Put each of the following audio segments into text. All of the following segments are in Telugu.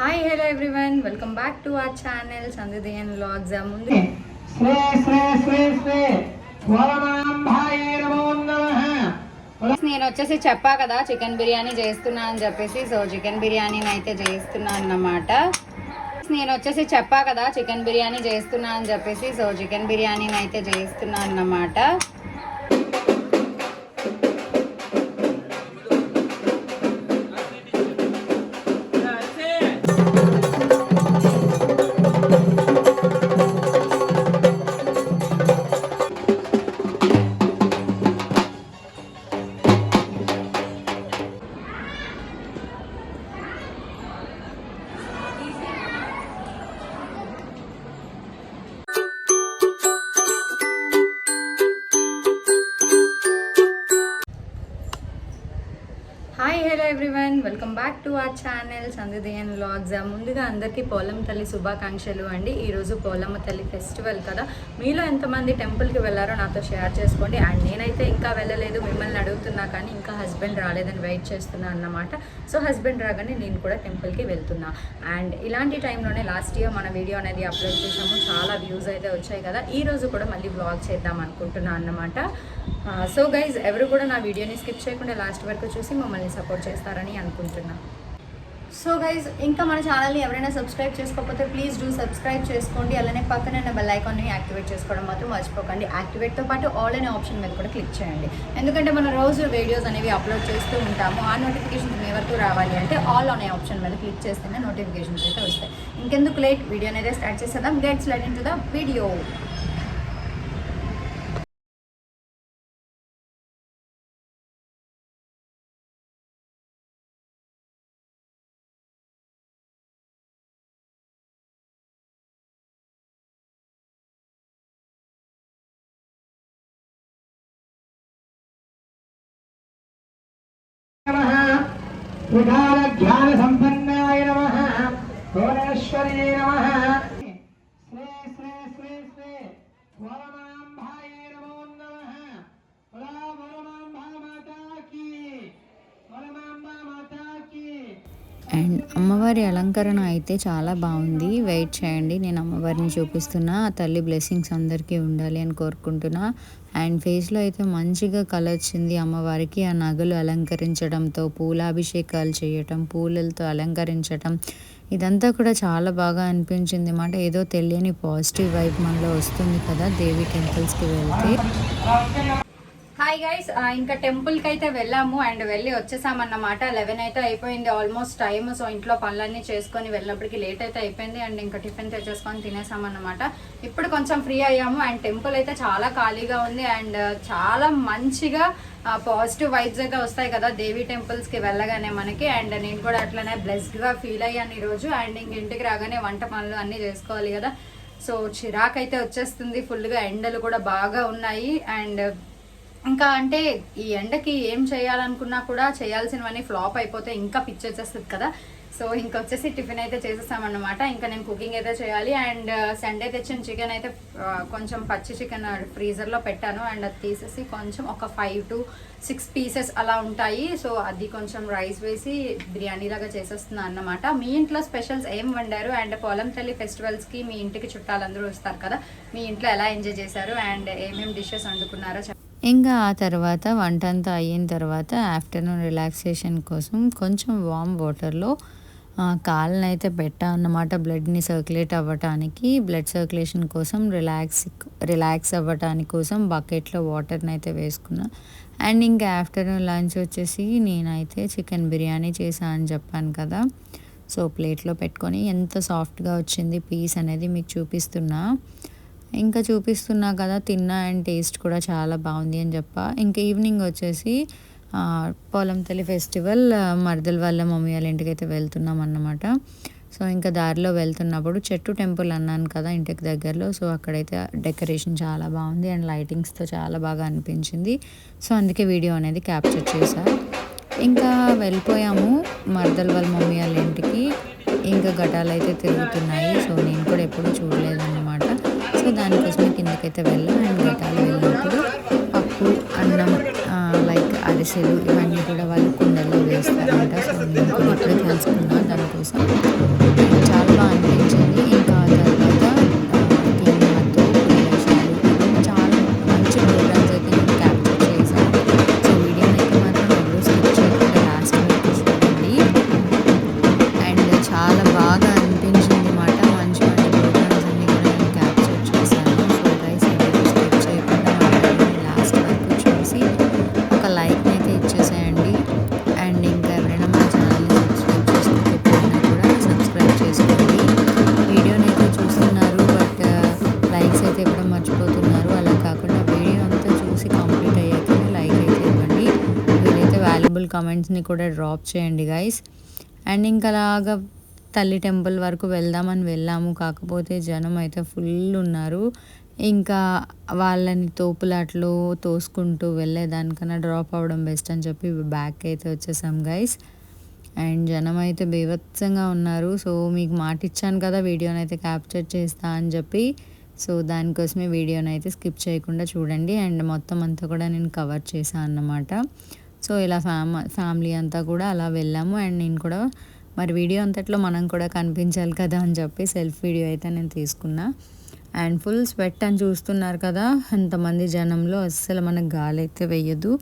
Hi hello everyone welcome back to our channel Sandudayan vlogs ముందు శ్రీ శ్రీ శ్రీ శ్రీ. నేను వచ్చేసి చెప్పా కదా చికెన్ బిర్యానీ చేస్తున్నా అని చెప్పేసి. సో చికెన్ బిర్యానీని అయితే చేస్తున్నా అన్నమాట. నేను వచ్చేసి చెప్పా కదా చికెన్ బిర్యానీ చేస్తున్నా అని చెప్పేసి. సో చికెన్ బిర్యానీని అయితే చేస్తున్నా అన్నమాట. Back to our channel Sandudayan vlogs ముందుగా అందరికీ పోలమ్మ తల్లి శుభాకాంక్షలు అండి. ఈరోజు పోలమ్మ తల్లి ఫెస్టివల్ కదా. మీలో ఎంతమంది టెంపుల్కి వెళ్ళారో నాతో షేర్ చేసుకోండి. అండ్ నేనైతే ఇంకా వెళ్ళలేదు మిమ్మల్ని అడుగుతున్నా కానీ ఇంకా హస్బెండ్ రాలేదని వెయిట్ చేస్తున్నా అన్నమాట. సో హస్బెండ్ రాగానే నేను కూడా టెంపుల్కి వెళ్తున్నా. అండ్ ఇలాంటి టైంలోనే లాస్ట్ ఇయర్ మన వీడియో అనేది అప్లోడ్ చేసాము చాలా వ్యూస్ అయితే వచ్చాయి కదా. ఈరోజు కూడా మళ్ళీ వ్లాగ్ చేద్దాం అనుకుంటున్నా అన్నమాట. Uh, సో గైజ్ ఎవరు కూడా నా వీడియోని స్కిప్ చేయకుండా లాస్ట్ వరకు చూసి మమ్మల్ని సపోర్ట్ చేస్తారని అనుకుంటున్నాను అనుకుంటున్నా. సో గైజ్ ఇంకా మన ఛానల్ని ఎవరైనా సబ్స్క్రైబ్ చేసుకోకపోతే ప్లీజ్ డూ సబ్స్క్రైబ్ చేసుకోండి. అలానే పక్కనే ఉన్న బెల్ ఐకాన్ని యాక్టివేట్ చేసుకోవడం మాత్రం మర్చిపోకండి. యాక్టివేట్తో పాటు ఆల్ అనే ఆప్షన్ మీద కూడా క్లిక్ చేయండి. ఎందుకంటే మనం రోజు వీడియోస్ అనేవి అప్లోడ్ చేస్తూ ఉంటాము. ఆ నోటిఫికేషన్స్ మీ వరకు రావాలి అంటే ఆల్ అనే ఆప్షన్ మీద క్లిక్ చేస్తేనే నోటిఫికేషన్స్ అయితే వస్తాయి. ఇంకెందుకు లేట్ వీడియో అనేది స్టార్ట్ చేసేద్దాం. Gets let into the video త్రికాల ధ్యాన సంపన్నాయ నమ. భువనేశ్వర్యే నమ శ్రీ శ్రీ శ్రీ శ్రీ వరమాంబాయే నమో నమః వరా వరమాంబా మాతా కీ వరమాంబా మాతా కీ అండ్ అమ్మవారి అలంకరణ అయితే చాలా బాగుంది. వెయిట్ చేయండి. నేను అమ్మవారిని చూపిస్తున్నా. ఆ తల్లి బ్లెస్సింగ్స్ అందరికీ ఉండాలి అని కోరుకుంటున్నా. అండ్ ఫేస్లో అయితే మంచిగా కలర్ వచ్చింది అమ్మవారికి. ఆ నగలు అలంకరించడంతో పూలాభిషేకాలు చేయటం పూలలతో అలంకరించటం ఇదంతా కూడా చాలా బాగా అనిపించింది. అన్నమాట ఏదో తెలియని పాజిటివ్ వైబ్ మనలో వస్తుంది కదా దేవి టెంపుల్స్కి వెళ్తే. హాయ్ గైస్ ఇంకా టెంపుల్కి అయితే వెళ్ళాము అండ్ వెళ్ళి వచ్చేసామన్నమాట. లెవెన్ అయితే అయిపోయింది ఆల్మోస్ట్ టైమ్ సో ఇంట్లో పనులన్నీ చేసుకొని వెళ్ళినప్పటికి లేట్ అయితే అయిపోయింది అండ్ ఇంకా టిఫిన్ తెచ్చేసుకొని తినేసామన్నమాట. ఇప్పుడు కొంచెం ఫ్రీ అయ్యాము అండ్ టెంపుల్ అయితే చాలా ఖాళీగా ఉంది అండ్ చాలా మంచిగా పాజిటివ్ వైబ్స్ అయితే వస్తాయి కదా దేవి టెంపుల్స్కి వెళ్ళగానే మనకి. అండ్ నేను కూడా అట్లనే బ్లెస్డ్గా ఫీల్ అయ్యాను ఈరోజు అండ్ ఇంక ఇంటికి రాగానే వంట పనులు అన్నీ చేసుకోవాలి కదా. సో చిరాకైతే అయితే వచ్చేస్తుంది ఫుల్గా ఎండలు కూడా బాగా ఉన్నాయి. అండ్ ఇంకా అంటే ఈ ఎండకి ఏం చేయాలనుకున్నా కూడా చేయాల్సినవన్నీ ఫ్లాప్ అయిపోతే ఇంకా పిచ్చి వచ్చేస్తుంది కదా. సో ఇంకా వచ్చేసి టిఫిన్ అయితే చేసేసామన్నమాట ఇంకా నేను కుకింగ్ అయితే చేయాలి. అండ్ uh, సండే తెచ్చిన చికెన్ అయితే uh, కొంచెం పచ్చి చికెన్ ఫ్రీజర్లో పెట్టాను. అండ్ అది తీసేసి కొంచెం ఒక ఫైవ్ టు సిక్స్ పీసెస్ అలా ఉంటాయి. సో అది కొంచెం రైస్ వేసి బిర్యానీ లాగా చేసేస్తున్నాను అన్నమాట. మీ ఇంట్లో స్పెషల్స్ ఏం వండారు? అండ్ పొలం తల్లి ఫెస్టివల్స్కి మీ ఇంటికి చుట్టాలందరూ వస్తారు కదా. మీ ఇంట్లో ఎలా ఎంజాయ్ చేశారు? అండ్ ఏమేమి డిషెస్ వండుకున్నారో ఇంకా ఆ తర్వాత వంట అంతా అయిన తర్వాత ఆఫ్టర్నూన్ రిలాక్సేషన్ కోసం కొంచెం వామ్ వాటర్లో కాళ్ళని అయితే పెట్టా అన్నమాట బ్లడ్ని సర్క్యులేట్ అవ్వటానికి. బ్లడ్ సర్క్యులేషన్ కోసం రిలాక్స్ రిలాక్స్ అవ్వటానికి కోసం బకెట్లో వాటర్ని అయితే వేసుకున్నా. అండ్ ఇంకా ఆఫ్టర్నూన్ లంచ్ వచ్చేసి నేనైతే చికెన్ బిర్యానీ చేసా అని చెప్పాను కదా. సో ప్లేట్లో పెట్టుకొని ఎంత సాఫ్ట్గా వచ్చింది పీస్ అనేది మీకు చూపిస్తున్నా. ఇంకా చూపిస్తున్నా కదా తిన్నా అండ్ టేస్ట్ కూడా చాలా బాగుంది అని చెప్ప. ఇంకా ఈవినింగ్ వచ్చేసి పొలం తల్లి ఫెస్టివల్ మరదల వాళ్ళ మమ్మీ వాళ్ళ ఇంటికి అయితే వెళ్తున్నాం అన్నమాట. సో ఇంకా దారిలో వెళ్తున్నప్పుడు చెట్టు టెంపుల్ అన్నాను కదా ఇంటికి దగ్గరలో. సో అక్కడైతే డెకరేషన్ చాలా బాగుంది అండ్ లైటింగ్స్తో చాలా బాగా అనిపించింది. సో అందుకే వీడియో అనేది క్యాప్చర్ చేశారు ఇంకా వెళ్ళిపోయాము మరదల వాళ్ళ మమ్మీ వాళ్ళ ఇంటికి. ఇంకా ఘటాలు అయితే తిరుగుతున్నాయి. సో నేను కూడా ఎప్పుడూ చూడలేదు సో దానికోసమే కిందకైతే వెళ్ళాం అండ్ గీతాలు వెళ్ళినప్పుడు పప్పు అన్నం లైక్ అరిసెలు ఇవన్నీ కూడా వాళ్ళు కుండల్లో వేస్తారంట. సో నేను కూడా తెలుసుకున్నాను దానికోసం. చాలా బాగా అనిపించింది. ఫ్రెండ్స్ని కూడా డ్రాప్ చేయండి గైస్ అండ్ ఇంకా అలాగా తల్లి టెంపుల్ వరకు వెళ్దామని వెళ్ళాము. కాకపోతే జనం అయితే ఫుల్ ఉన్నారు. ఇంకా వాళ్ళని తోపులాట్లు తోసుకుంటూ వెళ్ళేదానికన్నా డ్రాప్ అవ్వడం బెస్ట్ అని చెప్పి బ్యాక్ అయితే వచ్చేసాం గైస్ అండ్ జనం అయితే బీభత్సంగా ఉన్నారు. సో మీకు మాట ఇచ్చాను కదా వీడియోని అయితే క్యాప్చర్ చేస్తా అని చెప్పి. సో దానికోసమే వీడియోని అయితే స్కిప్ చేయకుండా చూడండి. అండ్ మొత్తం అంతా కూడా నేను కవర్ చేశాను అన్నమాట. సో ఇలా ఫ్యామ ఫ్యామిలీ అంతా కూడా అలా వెళ్ళాము. అండ్ నేను కూడా మరి వీడియో అంతట్లో మనం కూడా కనిపించాలి కదా అని చెప్పి సెల్ఫ్ వీడియో అయితే నేను తీసుకున్నా. అండ్ ఫుల్ స్వెట్ అని చూస్తున్నారు కదా ఎంతమంది జనంలో అస్సలు మనకు గాలి అయితే వేయదు.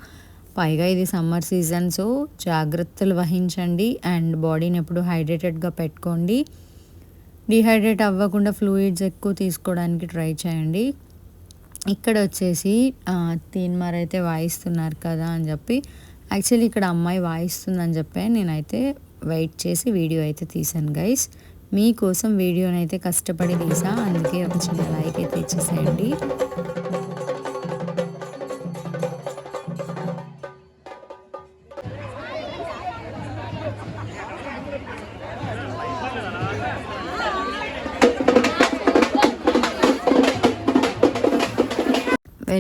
పైగా ఇది సమ్మర్ సీజన్ సో జాగ్రత్తలు వహించండి. అండ్ బాడీని ఎప్పుడు హైడ్రేటెడ్గా పెట్టుకోండి. డిహైడ్రేట్ అవ్వకుండా ఫ్లూయిడ్స్ ఎక్కువ తీసుకోవడానికి ట్రై చేయండి. ఇక్కడ వచ్చేసి తీన్మార్ అయితే వాయిస్తున్నారు కదా అని చెప్పి యాక్చువల్లీ ఇక్కడ అమ్మాయి వాయిస్తుందని చెప్పి నేనైతే వెయిట్ చేసి వీడియో అయితే తీసాను గైస్ మీకోసం వీడియోనైతే కష్టపడి తీసా అందుకే ఒక చిన్న లైక్ అయితే ఇచ్చేసేయండి.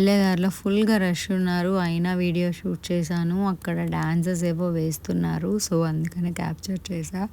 వెళ్ళే దారిలో ఫుల్గా రష్ ఉన్నారు. అయినా వీడియో షూట్ చేశాను. అక్కడ డాన్సెస్ ఏవో వేస్తున్నారు. సో అందుకని క్యాప్చర్ చేశా.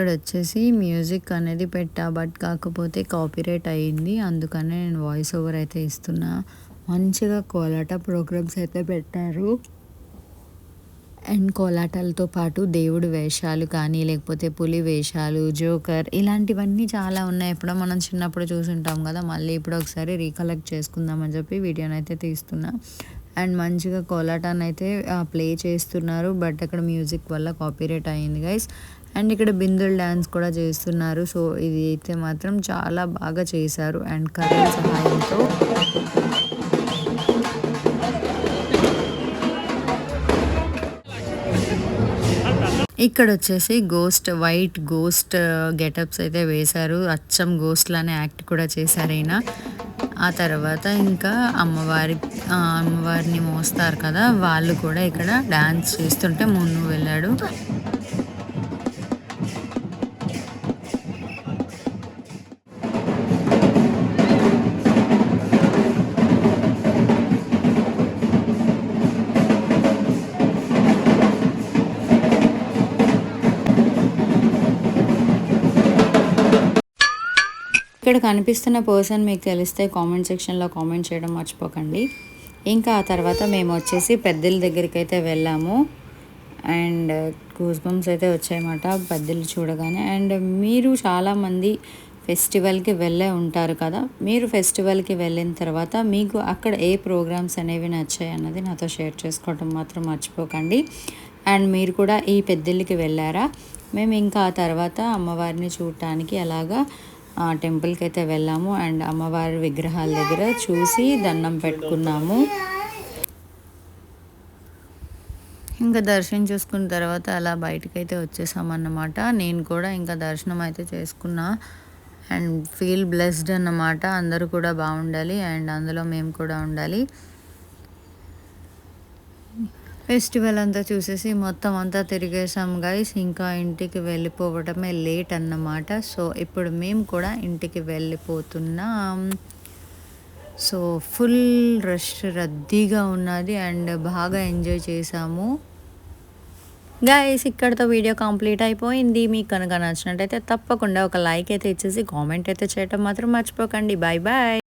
ఇక్కడ వచ్చేసి మ్యూజిక్ అనేది పెట్టా బట్ కాకపోతే కాపీరేట్ అయ్యింది. అందుకనే నేను వాయిస్ ఓవర్ అయితే ఇస్తున్నా. మంచిగా కోలాట ప్రోగ్రామ్స్ అయితే పెట్టారు. అండ్ కోలాటాలతో పాటు దేవుడి వేషాలు కానీ లేకపోతే పులి వేషాలు జోకర్ ఇలాంటివన్నీ చాలా ఉన్నాయి. ఎప్పుడో మనం చిన్నప్పుడు చూసుంటాం కదా మళ్ళీ ఇప్పుడు ఒకసారి రీకలెక్ట్ చేసుకుందామని చెప్పి వీడియోని అయితే తీస్తున్నా. అండ్ మంచిగా కోలాటాన్ని అయితే ప్లే చేస్తున్నారు. బట్ అక్కడ మ్యూజిక్ వల్ల కాపీరేట్ అయ్యింది గైస్. అండ్ ఇక్కడ బిందుల్ డ్యాన్స్ కూడా చేస్తున్నారు. సో ఇది అయితే మాత్రం చాలా బాగా చేశారు అండ్ కరెంట్ సహాయంతో. ఇక్కడ వచ్చేసి గోస్ట్ వైట్ గోస్ట్ గెటప్స్ అయితే వేశారు. అచ్చం గోస్ట్ లానే యాక్ట్ కూడా చేశారు అయినా ఆ తర్వాత ఇంకా అమ్మవారి ఆ, అమ్మవారిని మోస్తారు కదా. వాళ్ళు కూడా ఇక్కడ డాన్స్ చేస్తుంటే ముందు వెళ్ళాడు. ఇక్కడ కనిపిస్తున్న పర్సన్ మీకు తెలిస్తే కామెంట్ సెక్షన్లో కామెంట్ చేయడం మర్చిపోకండి. ఇంకా ఆ తర్వాత మేము వచ్చేసి పెద్దల దగ్గరికి అయితే వెళ్ళాము. అండ్ గూస్ బంప్స్ అయితే వచ్చాయన్నమాట పెద్దలు చూడగానే. అండ్ మీరు చాలామంది ఫెస్టివల్కి వెళ్ళే ఉంటారు కదా. మీరు ఫెస్టివల్కి వెళ్ళిన తర్వాత మీకు అక్కడ ఏ ప్రోగ్రామ్స్ అనేవి నచ్చాయి అన్నది నాతో షేర్ చేసుకోవడం మాత్రం మర్చిపోకండి. అండ్ మీరు కూడా ఈ పెద్దెళ్ళకి వెళ్ళారా? మేము ఇంకా ఆ తర్వాత అమ్మవారిని చూడటానికి అలాగా టెంపుల్కి అయితే వెళ్ళాము. అండ్ అమ్మవారి విగ్రహాల దగ్గర చూసి దండం పెట్టుకున్నాము. ఇంకా దర్శనం చూసుకున్న తర్వాత అలా బయటకు అయితే వచ్చేసామన్నమాట. నేను కూడా ఇంకా దర్శనం అయితే చేసుకున్నా. అండ్ ఫీల్ బ్లెస్డ్ అన్నమాట. అందరూ కూడా బాగుండాలి. అండ్ అందులో మేము కూడా ఉండాలి. ఫెస్టివల్ అంతా చూసేసి మొత్తం అంతా తిరిగేసాం గైస్ ఇంకా ఇంటికి వెళ్ళిపోవడమే లేట్ అన్నమాట. సో ఇప్పుడు మేము కూడా ఇంటికి వెళ్ళిపోతున్నాం. సో ఫుల్ రష్ రద్దీగా ఉన్నది అండ్ బాగా ఎంజాయ్ చేసాము. గాయస్ ఇక్కడతో వీడియో కంప్లీట్ అయిపోయింది. మీకు కనుక నచ్చినట్టయితే తప్పకుండా ఒక లైక్ అయితే ఇచ్చేసి కామెంట్ అయితే చేయటం మాత్రం మర్చిపోకండి. Bye bye